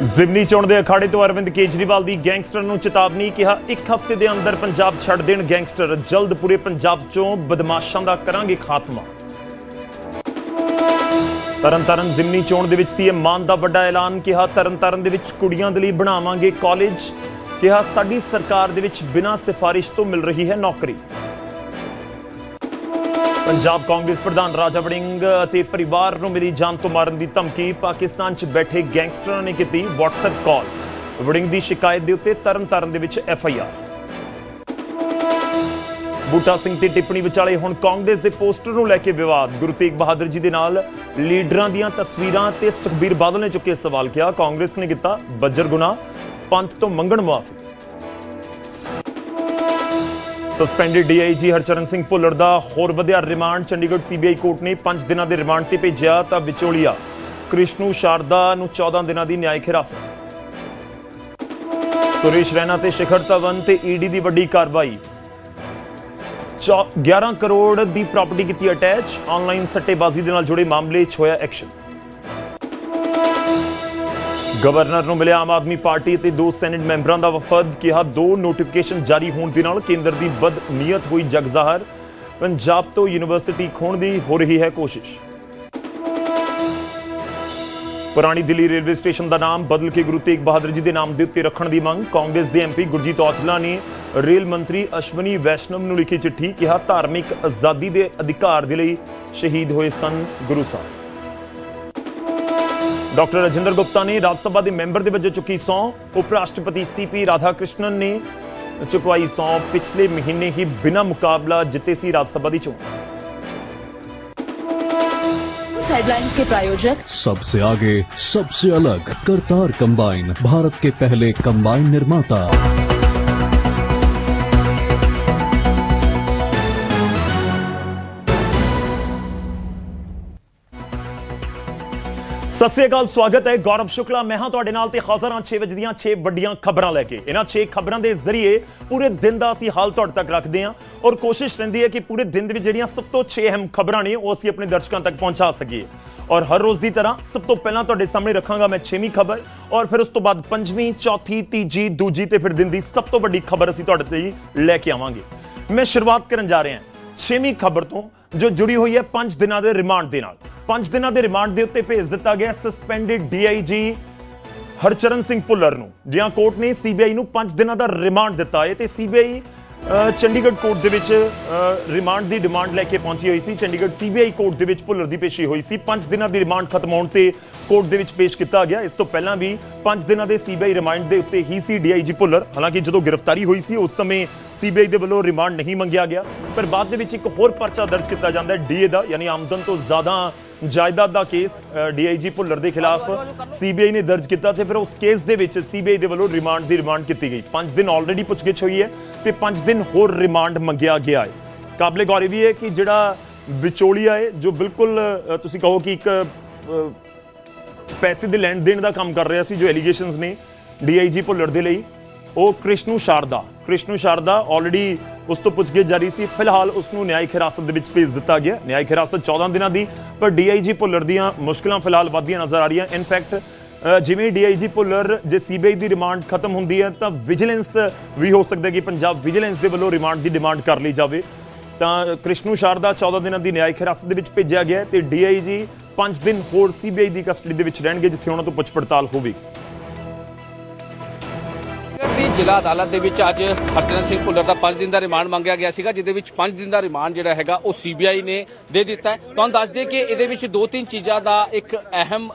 ਜ਼ਿਮਨੀ ਚੋਣ ਦੇ ਅਖਾੜੇ ਤੋਂ ਅਰਵਿੰਦ ਕੇਜਰੀਵਾਲ ਦੀ ਗੈਂਗਸਟਰ ਨੂੰ ਚੇਤਾਵਨੀ ਕਿਹਾ, ਇੱਕ ਹਫ਼ਤੇ ਦੇ ਅੰਦਰ ਪੰਜਾਬ ਛੱਡ ਦੇਣ ਗੈਂਗਸਟਰ। ਜਲਦ ਪੂਰੇ ਪੰਜਾਬ ਚੋਂ ਬਦਮਾਸ਼ਾਂ ਦਾ ਕਰਾਂਗੇ ਖਾਤਮਾ। ਤਰਨਤਾਰਨ ਜ਼ਿਮਨੀ ਚੋਣ ਦੇ ਵਿੱਚ ਸੀਐਮ ਮਾਨ ਦਾ ਵੱਡਾ ਐਲਾਨ ਕਿਹਾ, ਤਰਨਤਾਰਨ ਦੇ ਵਿੱਚ ਕੁੜੀਆਂ ਦੇ ਲਈ ਬਣਾਵਾਂਗੇ ਕਾਲਜ। ਕਿਹਾ, ਸਾਡੀ ਸਰਕਾਰ ਦੇ ਵਿੱਚ ਬਿਨਾਂ ਸਿਫਾਰਿਸ਼ ਤੋਂ ਮਿਲ ਰਹੀ ਹੈ ਨੌਕਰੀ। ਪੰਜਾਬ ਕਾਂਗਰਸ ਪ੍ਰਧਾਨ ਰਾਜਾ ਵੜਿੰਗ ਅਤੇ ਪਰਿਵਾਰ ਨੂੰ ਮਿਲੀ ਜਾਨ ਤੋਂ ਮਾਰਨ ਦੀ ਧਮਕੀ, ਪਾਕਿਸਤਾਨ 'ਚ ਬੈਠੇ ਗੈਂਗਸਟਰਾਂ ਨੇ ਕੀਤੀ WhatsApp ਕਾਲ ਵੜਿੰਗ ਦੀ ਸ਼ਿਕਾਇਤ ਦੇ ਉੱਤੇ ਤਰਨਤਾਰਨ ਦੇ ਵਿੱਚ F I R Buta Singh ਤੇ ਟਿੱਪਣੀ ਵਿਚਾਲੇ ਹੁਣ ਕਾਂਗਰਸ ਦੇ ਪੋਸਟਰ ਨੂੰ ਲੈ ਕੇ ਵਿਵਾਦ। ਗੁਰੂ ਤੇਗ ਬਹਾਦਰ ਜੀ ਦੇ ਨਾਲ ਲੀਡਰਾਂ ਦੀਆਂ ਤਸਵੀਰਾਂ ਤੇ ਸੁਖਬੀਰ ਬਾਦਲ ਨੇ ਚੁੱਕੇ ਸਵਾਲ। ਕਿਹਾ ਕਾਂਗਰਸ ਨੇ ਕੀਤਾ ਬੱਜਰ ਗੁਨਾ ਪੰਥ ਤੋਂ ਮੰਗਣ ਮੁਆਫੀ। ਸਸਪੈਂਡਡ ਡੀਆਈਜੀ ਹਰਚਰਨ ਸਿੰਘ ਭੁੱਲਰ ਦਾ ਹੋਰ ਵਧਿਆ ਰਿਮਾਂਡ। ਚੰਡੀਗੜ੍ਹ ਸੀਬੀਆਈ ਕੋਰਟ ਨੇ 5 ਦਿਨਾਂ ਦੇ ਰਿਮਾਂਡ ਤੇ ਭੇਜਿਆ ਤਾਂ ਵਿਚੋਲੀਆ ਕ੍ਰਿਸ਼ਨੂ ਸ਼ਾਰਦਾ ਨੂੰ 14 ਦਿਨਾਂ ਦੀ ਨਿਆਇਕ ਹਿਰਾਸਤ। ਸੁਰੇਸ਼ ਰੈਨਾ ਤੇ ਸ਼ਿਖਰ ਧਵਨ ਤੇ ਈਡੀ ਦੀ ਵੱਡੀ ਕਾਰਵਾਈ। ਚੌ- 11 ਕਰੋੜ ਦੀ ਪ੍ਰਾਪਰਟੀ ਕੀਤੀ ਅਟੈਚ ਆਨਲਾਈਨ ਸੱਟੇਬਾਜ਼ੀ ਦੇ ਨਾਲ ਜੁੜੇ ਮਾਮਲੇ 'ਚ ਹੋਇਆ ਐਕਸ਼ਨ ਗਵਰਨਰ ਨੂੰ ਮਿਲਿਆ ਆਮ ਆਦਮੀ ਪਾਰਟੀ ਅਤੇ ਦੋ ਸੈਨੇਟ ਮੈਂਬਰਾਂ ਦਾ ਵਫਦ, ਕਿਹਾ ਦੋ ਨੋਟੀਫਿਕੇਸ਼ਨ ਜਾਰੀ ਹੋਣ ਦੇ ਨਾਲ ਕੇਂਦਰ ਦੀ ਬਦਨੀਅਤ ਹੋਈ ਜਗ ਜ਼ਾਹਰ। ਪੰਜਾਬ ਤੋਂ ਯੂਨੀਵਰਸਿਟੀ ਖੋਣ ਦੀ ਹੋ ਰਹੀ ਹੈ ਕੋਸ਼ਿਸ਼। ਪੁਰਾਣੀ ਦਿੱਲੀ ਰੇਲਵੇ ਸਟੇਸ਼ਨ ਦਾ ਨਾਮ ਬਦਲ ਕੇ ਗੁਰੂ ਤੇਗ ਬਹਾਦਰ ਜੀ ਦੇ ਨਾਮ ਦੇ ਉੱਤੇ ਰੱਖਣ ਦੀ ਮੰਗ, ਕਾਂਗਰਸ ਦੇ ਐਮਪੀ ਗੁਰਜੀਤ ਔਜਲਾ ਨੇ ਰੇਲ ਮੰਤਰੀ ਅਸ਼ਵਨੀ ਵੈਸ਼ਨਵ ਨੂੰ ਲਿਖੀ ਚਿੱਠੀ ਕਿਹਾ, ਧਾਰਮਿਕ ਆਜ਼ਾਦੀ ਦੇ ਅਧਿਕਾਰ ਦੇ ਲਈ ਸ਼ਹੀਦ ਹੋਏ ਸਨ ਗੁਰੂ ਸਾਹਿਬ। ਡਾਕਟਰ ਰਜਿੰਦਰ ਗੁਪਤਾ ਨੇ ਰਾਜ ਸਭਾ ਦੇ ਮੈਂਬਰ ਦੇ ਵਜੋਂ ਚੁੱਕੀ ਸੌਂ ਉਪ ਰਾਸ਼ਟਰਪਤੀ ਸੀਪੀ ਰਾਧਾ ਕ੍ਰਿਸ਼ਨਨ ਨੇ ਚੁਕਵਾਈ ਸੌਂ ਪਿਛਲੇ ਮਹੀਨੇ ਹੀ ਬਿਨਾਂ ਮੁਕਾਬਲਾ ਜਿੱਤੇ ਸੀ ਰਾਜ ਸਭਾ ਦੀ ਚੋਣ हेडलाइंस के प्रायोजक सबसे आगे सबसे अलग करतार कंबाइन भारत के पहले कंबाइन निर्माता ਸਤਿ ਸ੍ਰੀ ਅਕਾਲ, ਸਵਾਗਤ ਹੈ। ਗੌਰਵ ਸ਼ੁਕਲਾ, ਮੈਂ ਹਾਂ ਤੁਹਾਡੇ ਨਾਲ ਤੇ ਹਾਜ਼ਰ ਹਾਂ 6 ਵਜੇ ਦੀਆਂ 6 ਵੱਡੀਆਂ ਖਬਰਾਂ ਲੈ ਕੇ। ਇਹਨਾਂ 6 ਖਬਰਾਂ ਦੇ ਜ਼ਰੀਏ ਪੂਰੇ ਦਿਨ ਦਾ ਅਸੀਂ ਹਾਲ ਤੁਹਾਡੇ ਤੱਕ ਰੱਖਦੇ ਹਾਂ ਔਰ ਕੋਸ਼ਿਸ਼ ਰਹਿੰਦੀ ਹੈ ਕਿ ਪੂਰੇ ਦਿਨ ਦੇ ਵਿੱਚ ਜਿਹੜੀਆਂ ਸਭ ਤੋਂ 6 ਅਹਿਮ ਖਬਰਾਂ ਨੇ, ਉਹ ਅਸੀਂ ਆਪਣੇ ਦਰਸ਼ਕਾਂ ਤੱਕ ਪਹੁੰਚਾ ਸਕੀਏ। ਔਰ ਹਰ ਰੋਜ਼ ਦੀ ਤਰ੍ਹਾਂ ਸਭ ਤੋਂ ਪਹਿਲਾਂ ਤੁਹਾਡੇ ਸਾਹਮਣੇ ਰੱਖਾਂਗਾ ਮੈਂ 6ਵੀਂ ਖਬਰ ਔਰ ਫਿਰ ਉਸ ਤੋਂ ਬਾਅਦ ਪੰਜਵੀਂ, ਚੌਥੀ, ਤੀਜੀ, ਦੂਜੀ ਤੇ ਫਿਰ ਦਿਨ ਦੀ ਸਭ ਤੋਂ ਵੱਡੀ ਖਬਰ ਅਸੀਂ ਤੁਹਾਡੇ ਲਈ ਲੈ ਕੇ ਆਵਾਂਗੇ। ਮੈਂ ਸ਼ੁਰੂਆਤ ਕਰਨ ਜਾ ਰਿਹਾ ਹਾਂ। 6ਵੀਂ ਖਬਰ ਤੋਂ ਜੋ ਜੁੜੀ ਹੋਈ ਹੈ 5 ਦਿਨਾਂ ਦੇ ਰਿਮਾਂਡ ਦੇ ਨਾਲ। 5 ਦਿਨਾਂ ਦੇ ਰਿਮਾਂਡ ਦੇ ਉੱਤੇ ਭੇਜ ਦਿੱਤਾ ਗਿਆ ਸਸਪੈਂਡਡ ਡੀਆਈਜੀ ਹਰਚਰਨ ਸਿੰਘ ਭੁੱਲਰ ਨੂੰ। ਜਿਹਾਂ ਕੋਰਟ ਨੇ ਸੀਬੀਆਈ ਨੂੰ 5 ਦਿਨਾਂ ਦਾ ਰਿਮਾਂਡ ਦਿੱਤਾ ਹੈ ਤੇ ਸੀਬੀਆਈ ਚੰਡੀਗੜ੍ਹ ਕੋਰਟ ਦੇ ਵਿੱਚ ਰਿਮਾਂਡ ਦੀ ਡਿਮਾਂਡ ਲੈ ਕੇ ਪਹੁੰਚੀ ਹੋਈ ਸੀ। ਚੰਡੀਗੜ੍ਹ ਸੀਬੀਆਈ ਕੋਰਟ ਦੇ ਵਿੱਚ ਭੁੱਲਰ ਦੀ ਪੇਸ਼ੀ ਹੋਈ ਸੀ। 5 ਦਿਨਾਂ ਦੀ ਰਿਮਾਂਡ ਖਤਮ ਹੋਣ ਤੇ ਕੋਰਟ ਦੇ ਵਿੱਚ ਪੇਸ਼ ਕੀਤਾ ਗਿਆ। ਇਸ ਤੋਂ ਪਹਿਲਾਂ ਵੀ 5 ਦਿਨਾਂ ਦੇ ਸੀਬੀਆਈ ਰਿਮਾਂਡ ਦੇ ਉੱਤੇ ਹੀ ਸੀ ਡੀਆਈਜੀ ਭੁੱਲਰ। ਹਾਲਾਂਕਿ ਜਦੋਂ ਗ੍ਰਿਫਤਾਰੀ ਹੋਈ ਸੀ, ਉਸ ਸਮੇਂ ਸੀਬੀਆਈ ਦੇ ਵੱਲੋਂ ਰਿਮਾਂਡ ਨਹੀਂ ਮੰਗਿਆ ਗਿਆ। ਪਰ ਬਾਅਦ ਦੇ ਵਿੱਚ ਇੱਕ ਹੋਰ ਪਰਚਾ ਦਰਜ ਕੀਤਾ ਜਾਂਦਾ ਹੈ, ਡੀਏ ਦਾ, ਯਾਨੀ ਆਮਦਨ ਤੋਂ ਜ਼ਿਆਦਾ ਜਾਇਦਾਦ ਦਾ ਕੇਸ ਡੀਆਈਜੀ ਭੁੱਲਰ ਦੇ ਖਿਲਾਫ ਸੀਬੀਆਈ ਨੇ ਦਰਜ ਕੀਤਾ ਤੇ ਫਿਰ ਉਸ ਕੇਸ ਦੇ ਵਿੱਚ ਸੀਬੀਆਈ ਦੇ ਵੱਲੋਂ ਰਿਮਾਂਡ ਦੀ ਰਿਮਾਂਡ ਕੀਤੀ ਗਈ। 5 ਦਿਨ ਆਲਰੇਡੀ ਪੁੱਛਗਿੱਛ ਹੋਈ ਹੈ ਤੇ 5 ਦਿਨ ਹੋਰ ਰਿਮਾਂਡ ਮੰਗਿਆ ਗਿਆ ਹੈ। ਕਾਬਲੇ ਗੌਰ ਇਹ ਵੀ ਹੈ ਕਿ ਜਿਹੜਾ ਵਿਚੋਲੀਆ ਹੈ, ਜੋ ਬਿਲਕੁਲ ਤੁਸੀਂ ਕਹੋ ਕਿ ਇੱਕ ਪੈਸੇ ਦੇ ਲੈਣ ਦੇਣ ਦਾ ਕੰਮ ਕਰ ਰਿਹਾ ਸੀ, ਜੋ ਐਲੀਗੇਸ਼ਨਸ ਨੇ ਡੀਆਈਜੀ ਭੁੱਲਰ ਦੇ ਲਈ ਉਹ ਕ੍ਰਿਸ਼ਨੂ ਸ਼ਾਰਦਾ। ਕ੍ਰਿਸ਼ਨੂ ਸ਼ਾਰਦਾ ਆਲਰੇਡੀ ਉਸ ਤੋਂ ਪੁੱਛਗਿੱਛ ਜਾਰੀ ਸੀ। ਫਿਲਹਾਲ ਉਸ ਨੂੰ ਨਿਆਇਕ ਹਿਰਾਸਤ ਦੇ ਵਿੱਚ ਭੇਜ ਦਿੱਤਾ ਗਿਆ। ਨਿਆਇਕ ਹਿਰਾਸਤ 14 ਦਿਨਾਂ ਦੀ, ਪਰ ਡੀਆਈਜੀ ਭੁੱਲਰ ਦੀਆਂ ਮੁਸ਼ਕਲਾਂ ਫਿਲਹਾਲ ਵੱਧਦੀਆਂ ਨਜ਼ਰ ਆ ਰਹੀਆਂ। ਇਨਫੈਕਟ ਜਿਵੇਂ ਡੀਆਈਜੀ ਭੁੱਲਰ, ਜੇ ਸੀਬੀਆਈ ਦੀ ਰਿਮਾਂਡ ਖਤਮ ਹੁੰਦੀ ਹੈ, ਤਾਂ ਵਿਜੀਲੈਂਸ ਵੀ ਹੋ ਸਕਦਾ ਕਿ ਪੰਜਾਬ ਵਿਜੀਲੈਂਸ ਦੇ ਵੱਲੋਂ ਰਿਮਾਂਡ ਦੀ ਡਿਮਾਂਡ ਕਰ ਲਈ ਜਾਵੇ। ਤਾਂ ਕ੍ਰਿਸ਼ਨੂ ਸ਼ਾਰਦਾ 14 ਦਿਨਾਂ ਦੀ ਨਿਆਇਕ ਹਿਰਾਸਤ ਦੇ ਵਿੱਚ ਭੇਜਿਆ ਗਿਆ ਹੈ ਤੇ ਡੀਆਈਜੀ 5 ਦਿਨ ਹੋਰ ਸੀਬੀਆਈ ਦੀ ਕਸਟਡੀ ਦੇ ਵਿੱਚ ਰਹਿਣਗੇ, ਜਿੱਥੇ ਉਹਨਾਂ ਤੋਂ ਪੁੱਛ ਪੜਤਾਲ ਹੋਵੇਗੀ। ਜ਼ਿਲ੍ਹਾ ਅਦਾਲਤ ਦੇ ਵਿੱਚ ਅੱਜ ਹਰਚਰਨ ਸਿੰਘ ਭੁੱਲਰ ਦਾ 5 ਦਿਨ ਦਾ ਰਿਮਾਂਡ ਮੰਗਿਆ ਗਿਆ ਸੀਗਾ, ਜਿਹਦੇ ਵਿੱਚ 5 ਦਿਨ ਦਾ ਰਿਮਾਂਡ ਜਿਹੜਾ ਹੈਗਾ ਉਹ ਸੀਬੀਆਈ ਨੇ ਦੇ ਦਿੱਤਾ ਹੈ। ਤੁਹਾਨੂੰ ਦੱਸ ਦਈਏ ਕਿ ਇਹਦੇ ਵਿੱਚ ਦੋ ਤਿੰਨ ਚੀਜ਼ਾਂ ਦਾ ਇੱਕ ਅਹਿਮ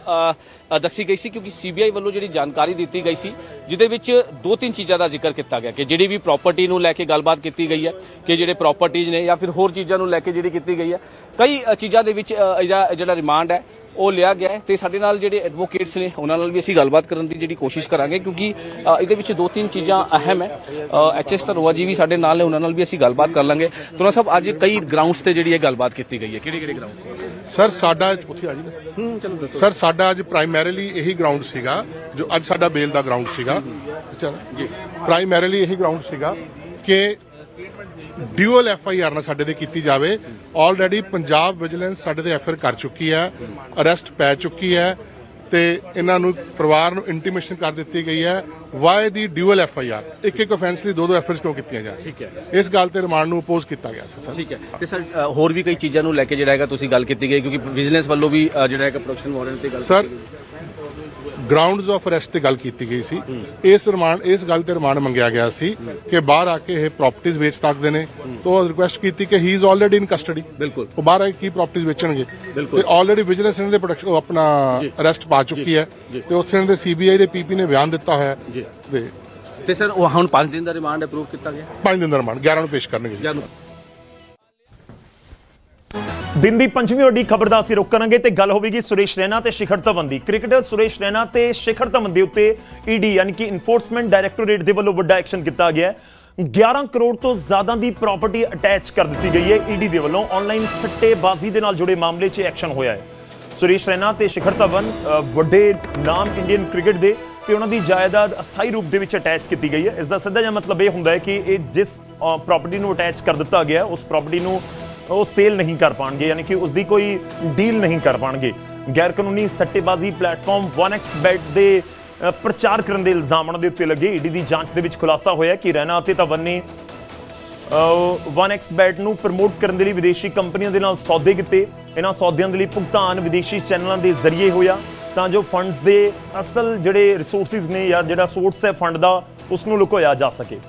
ਦੱਸੀ ਗਈ ਸੀ ਕਿਉਂਕਿ ਸੀਬੀਆਈ ਵੱਲੋਂ ਜਿਹੜੀ ਜਾਣਕਾਰੀ ਦਿੱਤੀ ਗਈ ਸੀ, ਜਿਹਦੇ ਵਿੱਚ ਦੋ ਤਿੰਨ ਚੀਜ਼ਾਂ ਦਾ ਜ਼ਿਕਰ ਕੀਤਾ ਗਿਆ ਕਿ ਜਿਹੜੀ ਵੀ ਪ੍ਰਾਪਰਟੀ ਨੂੰ ਲੈ ਕੇ ਗੱਲਬਾਤ ਕੀਤੀ ਗਈ ਹੈ, ਕਿ ਜਿਹੜੇ ਪ੍ਰਾਪਰਟੀਆਂ ਨੇ ਜਾਂ ਫਿਰ ਹੋਰ ਚੀਜ਼ਾਂ ਨੂੰ ਲੈ ਕੇ ਜਿਹੜੀ ਕੀਤੀ ਗਈ ਹੈ। ਕਈ ਚੀਜ਼ਾਂ ਦੇ ਵਿੱਚ ਇਹਦਾ ਜਿਹੜਾ ਰਿਮਾਂਡ ਹੈ ਉਹ ਲਿਆ ਗਿਆ ਹੈ ਤੇ ਸਾਡੇ ਨਾਲ ਜਿਹੜੇ ਐਡਵੋਕੇਟਸ ਨੇ ਉਹਨਾਂ ਨਾਲ ਵੀ ਅਸੀਂ ਗੱਲਬਾਤ ਕਰਨ ਦੀ ਜਿਹੜੀ ਕੋਸ਼ਿਸ਼ ਕਰਾਂਗੇ ਕਿਉਂਕਿ ਇਹਦੇ ਵਿੱਚ ਦੋ ਤਿੰਨ ਚੀਜ਼ਾਂ ਅਹਿਮ ਹੈ। ਐਚਐਸ ਧਰੋਆ ਜੀ ਵੀ ਸਾਡੇ ਨਾਲ ਨੇ ਉਹਨਾਂ ਨਾਲ ਵੀ ਅਸੀਂ ਗੱਲਬਾਤ ਕਰ ਲਾਂਗੇ। ਦੋਨੋਂ ਸਾਹਿਬ ਅੱਜ ਕਈ ਗਰਾਊਂਡਸ ਤੇ ਜਿਹੜੀ ਇਹ ਗੱਲਬਾਤ ਕੀਤੀ ਗਈ ਹੈ। ਕਿਹੜੇ ਕਿਹੜੇ ਗਰਾਊਂਡ ਸਰ ਸਾਡਾ ਉੱਥੇ ਆ ਜੀ। ਹੂੰ ਚਲੋ ਸਰ ਸਾਡਾ ਅੱਜ ਪ੍ਰਾਇਮਰੀਲੀ ਇਹੀ ਗਰਾਊਂਡ ਸੀਗਾ ਜੋ ਅੱਜ ਸਾਡਾ ਬੇਲ ਦਾ ਗਰਾਊਂਡ ਸੀਗਾ। ਜੀ। ਪ੍ਰਾਇਮਰੀਲੀ ਇਹੀ ਗਰਾਊਂਡ ਸੀਗਾ ਕਿ ਡਿਊਅਲ ਐਫ ਆਈ ਆਰ ਨਾਲ ਸਾਡੇ ਤੇ ਕੀਤੀ ਜਾਵੇ। ਆਲਰੇਡੀ ਪੰਜਾਬ ਵਿਜੀਲੈਂਸ ਸਾਡੇ ਤੇ ਐਫ ਆਰ ਕਰ ਚੁੱਕੀ ਹੈ ਅਰੈਸਟ ਪੈ ਚੁੱਕੀ ਹੈ ਤੇ ਇਹਨਾਂ ਨੂੰ ਪਰਿਵਾਰ ਨੂੰ ਇੰਟੀਮੇਸ਼ਨ ਕਰ ਦਿੱਤੀ ਗਈ ਹੈ। ਵਾਈ ਦੀ ਡਿਊਅਲ ਐਫ ਆਈ ਆਰ ਇੱਕ ਇੱਕ ਅਫੈਂਸ ਲਈ ਦੋ ਦੋ ਐਫਆਈਆਰ ਕਿਉਂ ਕੀਤੀਆਂ ਜਾ ਠੀਕ ਹੈ। ਇਸ ਗੱਲ ਤੇ ਰਿਮਾਂਡ ਨੂੰ ਅਪੋਜ਼ ਕੀਤਾ ਗਿਆ ਸੀ ਸਰ। ਠੀਕ ਹੈ। ਤੇ ਸਰ ਹੋਰ ਵੀ ਕਈ ਚੀਜ਼ਾਂ ਨੂੰ ਲੈ ਕੇ ਜਿਹੜਾ ਹੈਗਾ ਤੁਸੀਂ ਗੱਲ ਕੀਤੀ ਗਈ ਕਿਉਂਕਿ ਵਿਜੀਲੈਂਸ ਵੱਲੋਂ ਵੀ ਜਿਹੜਾ ਹੈਗਾ ਪ੍ਰੋਡਕਸ਼ਨ ਵਾਰੰਟ ਤੇ ਗੱਲ ਸਰ। ਗਰਾਊਂਡਸ ਆਫ ਅਰੈਸਟ ਤੇ ਗੱਲ ਕੀਤੀ ਗਈ ਸੀ। ਇਸ ਰਿਮਾਂਡ ਇਸ ਗੱਲ ਤੇ ਰਿਮਾਂਡ ਮੰਗਿਆ ਗਿਆ ਸੀ ਕਿ ਬਾਹਰ ਆ ਕੇ ਇਹ ਪ੍ਰਾਪਰਟੀਆਂ ਵੇਚ ਸਕਦੇ ਨੇ। ਤੋਂ ਰਿਕੁਐਸਟ ਕੀਤੀ ਕਿ he is already in custody ਬਿਲਕੁਲ। ਉਹ ਬਾਹਰ ਆ ਕੇ ਕੀ ਪ੍ਰਾਪਰਟੀਆਂ ਵੇਚਣਗੇ। ਬਿਲਕੁਲ। ਤੇ ਆਲਰੇਡੀ ਵਿਜੀਲੈਂਸ ਇਹਨਾਂ ਦੇ ਪ੍ਰੋਡਕਸ਼ਨ ਆਪਣਾ ਅਰੈਸਟ ਪਾ ਚੁੱਕੀ ਹੈ। ਤੇ ਉੱਥੇ ਇਹਨਾਂ ਦੇ ਸੀਬੀਆਈ ਦੇ ਪੀਪੀ ਨੇ ਬਿਆਨ ਦਿੱਤਾ ਹੋਇਆ ਹੈ। ਜੀ। ਤੇ ਤੇ ਸਰ ਉਹ ਹੁਣ 5 ਦਿਨ ਦਾ ਰਿਮਾਂਡ ਅਪਰੂਵ ਕੀਤਾ ਗਿਆ? 5 ਦਿਨ ਦਾ ਰਿਮਾਂਡ 11 ਨੂੰ ਪੇਸ਼ ਕਰਨਗੇ ਜੀ। ਦਿਨ ਦੀ ਪੰਜਵੀਂ ਵੱਡੀ ਖਬਰ ਦਾ ਅਸੀਂ ਰੁਕ ਕਰਾਂਗੇ ਤੇ ਗੱਲ ਹੋਵੇਗੀ ਸੁਰੇਸ਼ ਰੈਨਾ ਤੇ ਸ਼ਿਖਰ ਧਵਨ ਦੀ। ਕ੍ਰਿਕਟਰ ਸੁਰੇਸ਼ ਰੈਨਾ ਤੇ ਸ਼ਿਖਰ ਧਵਨ ਦੇ ਉੱਤੇ ਈਡੀ ਯਾਨੀ ਕਿ ਇਨਫੋਰਸਮੈਂਟ ਡਾਇਰੈਕਟੋਰੇਟ ਦੇ ਵੱਲੋਂ ਵੱਡਾ ਐਕਸ਼ਨ ਕੀਤਾ ਗਿਆ ਹੈ। 11 ਕਰੋੜ ਤੋਂ ਜ਼ਿਆਦਾ ਦੀ ਪ੍ਰਾਪਰਟੀ ਅਟੈਚ ਕਰ ਦਿੱਤੀ ਗਈ ਹੈ ਈਡੀ ਦੇ ਵੱਲੋਂ। ਆਨਲਾਈਨ ਸੱਟੇਬਾਜ਼ੀ ਦੇ ਨਾਲ ਜੁੜੇ ਮਾਮਲੇ 'ਚ ਐਕਸ਼ਨ ਹੋਇਆ ਹੈ। ਸੁਰੇਸ਼ ਰੈਨਾ ਤੇ ਸ਼ਿਖਰ ਧਵਨ ਵੱਡੇ ਨਾਮ ਇੰਡੀਅਨ ਕ੍ਰਿਕਟ ਦੇ ਤੇ ਉਹਨਾਂ ਦੀ ਜਾਇਦਾਦ ਅਸਥਾਈ ਰੂਪ ਦੇ ਵਿੱਚ ਅਟੈਚ ਕੀਤੀ ਗਈ ਹੈ। ਇਸ ਦਾ ਸਿੱਧਾ ਜਿਹਾ ਮਤਲਬ ਇਹ ਹੁੰਦਾ ਹੈ ਕਿ ਇਹ ਜਿਸ ਪ੍ਰਾਪਰਟੀ ਨੂੰ ਅਟੈਚ ਕਰ ਦਿੱਤਾ ਗਿਆ ਉਸ ਪ੍ਰਾਪਰਟੀ ਨੂੰ ਉਹ ਸੇਲ ਨਹੀਂ ਕਰ ਪਾਣਗੇ, ਯਾਨੀ ਕਿ ਉਸ ਦੀ ਕੋਈ ਡੀਲ ਨਹੀਂ ਕਰ ਪਾਣਗੇ। ਗੈਰ ਕਾਨੂੰਨੀ ਸੱਟੇਬਾਜ਼ੀ ਪਲੇਟਫਾਰਮ 1x ਬੈਟ ਦੇ ਪ੍ਰਚਾਰ ਕਰਨ ਦੇ ਇਲਜ਼ਾਮ ਉਹਨਾਂ ਦੇ ਉੱਤੇ ਲੱਗੇ। ਈਡੀ ਦੀ ਜਾਂਚ ਦੇ ਵਿੱਚ ਖੁਲਾਸਾ ਹੋਇਆ ਕਿ ਰੈਨਾ ਅਤੇ ਧਵਨ ਨੇ 1x ਬੈਟ ਨੂੰ ਪ੍ਰਮੋਟ ਕਰਨ ਦੇ ਲਈ ਵਿਦੇਸ਼ੀ ਕੰਪਨੀਆਂ ਦੇ ਨਾਲ ਸੌਦੇ ਕੀਤੇ। ਇਹਨਾਂ ਸੌਦਿਆਂ ਦੇ ਲਈ ਭੁਗਤਾਨ ਵਿਦੇਸ਼ੀ ਚੈਨਲਾਂ ਦੇ ਜ਼ਰੀਏ ਹੋਇਆ। ਤਾਂ ਜੋ ਫੰਡਸ ਦੇ ਅਸਲ ਜਿਹੜੇ ਰਿਸੋਰਸਿਸ ਨੇ ਜਾਂ ਜਿਹੜਾ ਸੋਰਸ ਹੈ ਫੰਡ ਦਾ ਉਸ ਨੂੰ ਲੁਕੋਇਆ ਜਾ ਸਕੇ।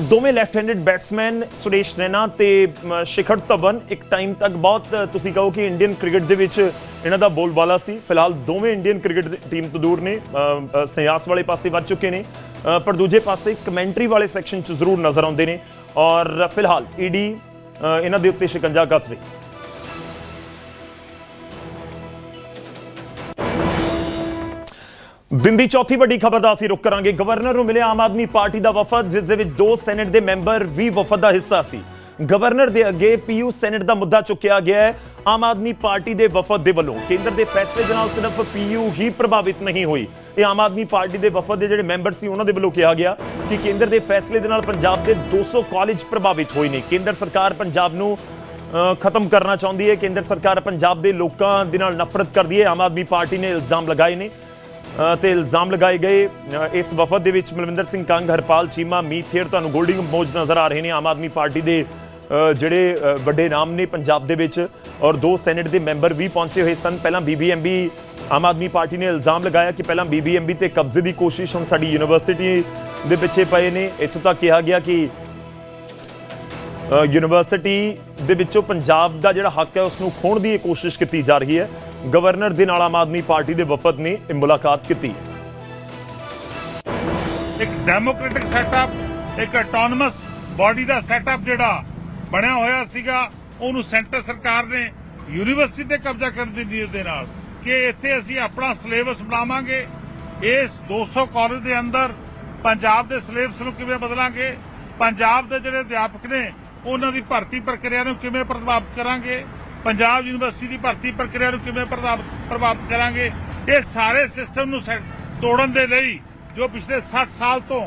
ਦੋਵੇਂ left handed batsman Suresh Raina ਤੇ ਸ਼ਿਖਰ ਧਵਨ ਇੱਕ ਟਾਈਮ ਤੱਕ ਬਹੁਤ ਤੁਸੀਂ ਕਹੋ ਕਿ ਇੰਡੀਅਨ ਕ੍ਰਿਕਟ ਦੇ ਵਿੱਚ ਇਹਨਾਂ ਦਾ ਬੋਲਬਾਲਾ ਸੀ। ਫਿਲਹਾਲ ਦੋਵੇਂ ਇੰਡੀਅਨ ਕ੍ਰਿਕਟ ਟੀਮ ਤੋਂ ਦੂਰ ਨੇ ਅ, ਵਾਲੇ ਪਾਸੇ ਵੱਧ ਚੁੱਕੇ ਨੇ ਪਰ ਦੂਜੇ ਪਾਸੇ ਕਮੈਂਟਰੀ ਵਾਲੇ ਸੈਕਸ਼ਨ 'ਚ ਜ਼ਰੂਰ ਨਜ਼ਰ ਆਉਂਦੇ ਨੇ ਔਰ ਫਿਲਹਾਲ ਈਡੀ ਇਹਨਾਂ ਦੇ ਉੱਤੇ ਸ਼ਿਕੰਜਾ ਕੱਸ ਰਹੀ। ਦਿਨ ਦੀ ਚੌਥੀ ਵੱਡੀ ਖਬਰ ਦਾ ਅਸੀਂ ਰੁਕ ਕਰਾਂਗੇ। ਗਵਰਨਰ ਨੂੰ ਮਿਲਿਆ ਆਮ ਆਦਮੀ ਪਾਰਟੀ ਦਾ ਵਫਦ, ਜਿਸ ਦੇ ਵਿੱਚ ਦੋ ਸੈਨੇਟ ਦੇ ਮੈਂਬਰ ਵੀ ਵਫਦ ਦਾ ਹਿੱਸਾ ਸੀ। ਗਵਰਨਰ ਦੇ ਅੱਗੇ ਪੀਯੂ ਸੈਨੇਟ ਦਾ ਮੁੱਦਾ ਚੁੱਕਿਆ ਗਿਆ ਹੈ। ਆਮ ਆਦਮੀ ਪਾਰਟੀ ਦੇ ਵਫਦ ਦੇ ਵੱਲੋਂ। ਕੇਂਦਰ ਦੇ ਫੈਸਲੇ ਦੇ ਨਾਲ ਸਿਰਫ ਪੀਯੂ ਹੀ ਪ੍ਰਭਾਵਿਤ ਨਹੀਂ ਹੋਈ। ਇਹ ਆਮ ਆਦਮੀ ਪਾਰਟੀ ਦੇ ਵਫਦ ਦੇ ਜਿਹੜੇ ਮੈਂਬਰ ਸੀ, ਉਹਨਾਂ ਦੇ ਵੱਲੋਂ ਕਿਹਾ ਗਿਆ ਕਿ ਕੇਂਦਰ ਦੇ ਫੈਸਲੇ ਦੇ ਨਾਲ ਪੰਜਾਬ ਦੇ 200 ਕਾਲਜ ਪ੍ਰਭਾਵਿਤ ਹੋਏ ਨੇ। ਕੇਂਦਰ ਸਰਕਾਰ ਪੰਜਾਬ ਨੂੰ ਖਤਮ ਕਰਨਾ ਚਾਹੁੰਦੀ ਹੈ। ਕੇਂਦਰ ਸਰਕਾਰ ਪੰਜਾਬ ਦੇ ਲੋਕਾਂ ਦੇ ਨਾਲ ਨਫ਼ਰਤ ਕਰਦੀ ਹੈ। ਆਮ ਆਦਮੀ ਪਾਰਟੀ ਨੇ ਇਲਜ਼ਾਮ ਲਗਾਏ ਨੇ। ਤੇ ਇਲਜ਼ਾਮ ਲਗਾਏ ਗਏ। ਇਸ ਵਫਦ ਦੇ ਵਿੱਚ ਮਲਵਿੰਦਰ ਸਿੰਘ ਕੰਗ, ਹਰਪਾਲ ਚੀਮਾ, ਮੀਤ ਥੇਰ ਤੁਹਾਨੂੰ ਗੋਲਡਿੰਗ ਮੋਜ ਨਜ਼ਰ ਆ ਰਹੇ ਨੇ। ਆਮ ਆਦਮੀ ਪਾਰਟੀ ਦੇ ਜਿਹੜੇ ਵੱਡੇ ਨਾਮ ਨੇ ਪੰਜਾਬ ਦੇ ਵਿੱਚ ਔਰ ਦੋ ਸੈਨੇਟ ਦੇ ਮੈਂਬਰ ਵੀ ਪਹੁੰਚੇ ਹੋਏ ਸਨ। ਪਹਿਲਾਂ ਬੀਬੀਐਮਬੀ ਆਮ ਆਦਮੀ ਪਾਰਟੀ ਨੇ ਇਲਜ਼ਾਮ ਲਗਾਇਆ ਕਿ ਪਹਿਲਾਂ ਬੀਬੀਐਮਬੀ ਤੇ ਕਬਜ਼ੇ ਦੀ ਕੋਸ਼ਿਸ਼ ਹੁਣ ਸਾਡੀ ਯੂਨੀਵਰਸਿਟੀ ਦੇ ਪਿੱਛੇ ਪਏ ਨੇ। ਇੱਥੋਂ ਤੱਕ ਕਿਹਾ ਗਿਆ ਕਿ ਯੂਨੀਵਰਸਿਟੀ ਦੇ ਵਿੱਚੋਂ ਪੰਜਾਬ ਦਾ ਜਿਹੜਾ ਹੱਕ ਹੈ ਉਸ ਨੂੰ ਖੋਣ ਦੀ ਇਹ ਕੋਸ਼ਿਸ਼ ਕੀਤੀ ਜਾ ਰਹੀ ਹੈ। ਗਵਰਨਰ ਦੇ ਨਾਲ ਆਮ ਆਦਮੀ ਪਾਰਟੀ ਦੇ ਵਫਦ ਨੇ ਮੁਲਾਕਾਤ ਕੀਤੀ। ਇੱਕ ਡੈਮੋਕ੍ਰੈਟਿਕ ਸੈਟਅਪ, ਇੱਕ ਆਟੋਨਮਸ ਬਾਡੀ ਦਾ ਸੈਟਅਪ ਜਿਹੜਾ ਬਣਿਆ ਹੋਇਆ ਸੀਗਾ, ਉਹਨੂੰ ਸੈਂਟਰ ਸਰਕਾਰ ਨੇ ਯੂਨੀਵਰਸਿਟੀ ਤੇ ਕਬਜ਼ਾ ਕਰਨ ਦੀ ਨੀਅਤ ਦੇ ਨਾਲ ਕਿ ਇੱਥੇ ਅਸੀਂ ਆਪਣਾ ਸਿਲੇਬਸ ਬਣਾਵਾਂਗੇ। ਇਸ 200 ਕਾਲਜ ਦੇ ਅੰਦਰ ਪੰਜਾਬ ਦੇ ਸਿਲੇਬਸ ਨੂੰ ਕਿਵੇਂ ਬਦਲਾਂਗੇ, ਪੰਜਾਬ ਦੇ ਜਿਹੜੇ ਅਧਿਆਪਕ ਨੇ, ਉਹਨਾਂ ਦੀ ਭਰਤੀ ਪ੍ਰਕਿਰਿਆ ਨੂੰ ਕਿਵੇਂ ਪ੍ਰਭਾਵਿਤ ਕਰਾਂਗੇ ਪੰਜਾਬ ਯੂਨੀਵਰਸਿਟੀ ਦੀ ਭਰਤੀ ਪ੍ਰਕਿਰਿਆ ਨੂੰ ਕਿਵੇਂ ਪ੍ਰਭਾਵਿਤ ਪ੍ਰਭਾਵਿਤ ਕਰਾਂਗੇ? ਇਹ ਸਾਰੇ ਸਿਸਟਮ ਨੂੰ ਤੋੜਨ ਦੇ ਲਈ ਜੋ ਪਿਛਲੇ 60 ਸਾਲ ਤੋਂ